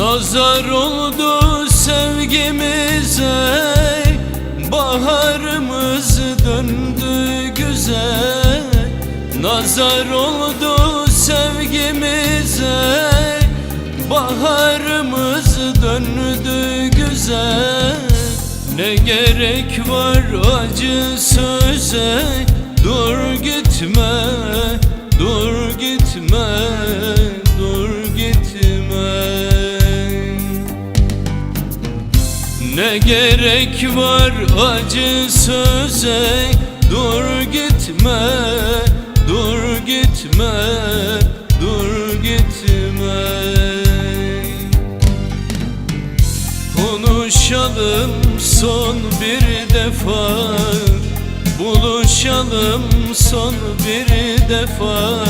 Nazar oldu sevgimize Baharımız döndü güzel Nazar oldu sevgimize Baharımız döndü güzel Ne gerek var acı söze Dur gitme, ne gerek var acı söze? Dur gitme, dur gitme, dur gitme. Konuşalım son bir defa Buluşalım son bir defa.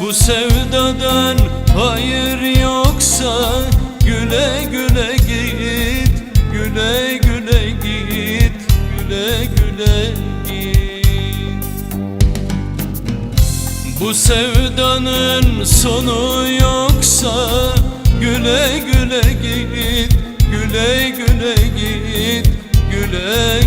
Bu sevdadan hayır yoksa Güle güle bu sevdanın sonu yoksa Güle güle git, güle güle git Güle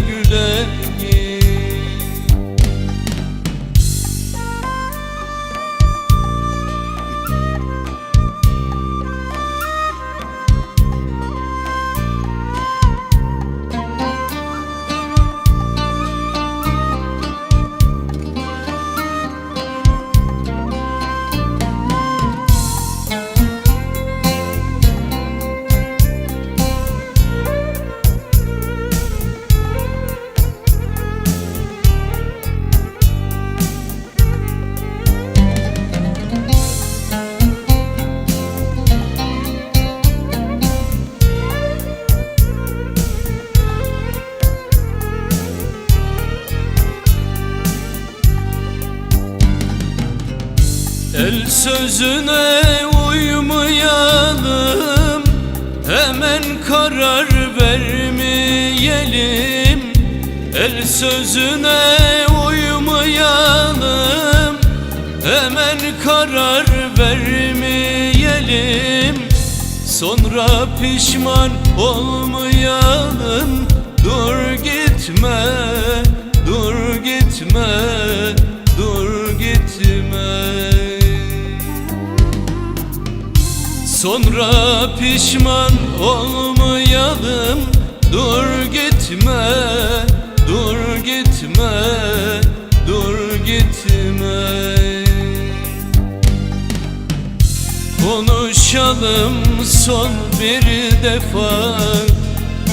El sözüne uymayalım Hemen karar vermeyelim. El sözüne uymayalım Hemen karar vermeyelim. Sonra pişman olmayalım. Dur gitme, dur gitme, Sonra pişman olmayalım. Dur gitme, dur gitme, dur gitme. Konuşalım son bir defa.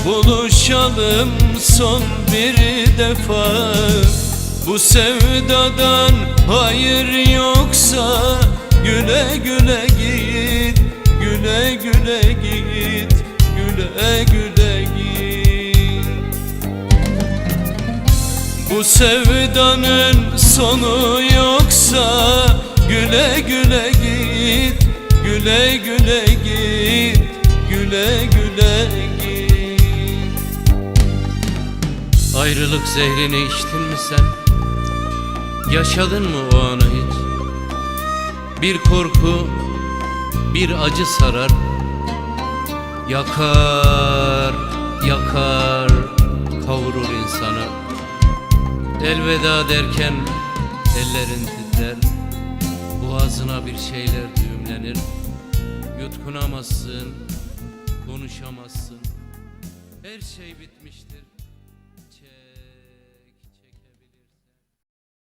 Buluşalım son bir defa. Bu sevdadan hayır yoksa Güle güle git, güle git Güle güle git bu sevdanın sonu yoksa Güle güle git, güle güle git Güle güle git Ayrılık zehrini içtin mi sen? Yaşadın mı o anı hiç? Bir korku, bir acı sarar Yakar, yakar, kavurur insanı. Elveda derken ellerin titrer. Boğazına bir şeyler düğümlenir. Yutkunamazsın, konuşamazsın. Her şey bitmiştir